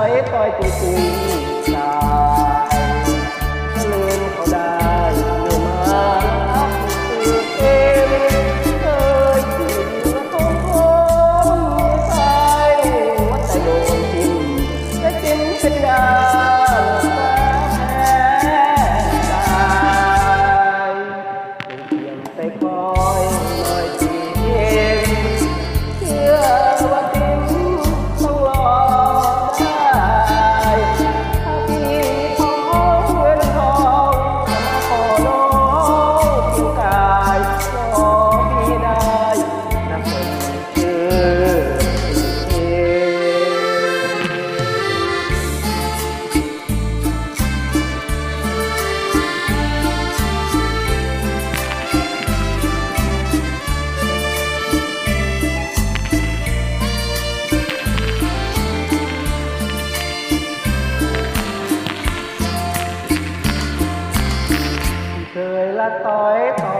อยปล่อยกูยตุ ละต่อยต่อ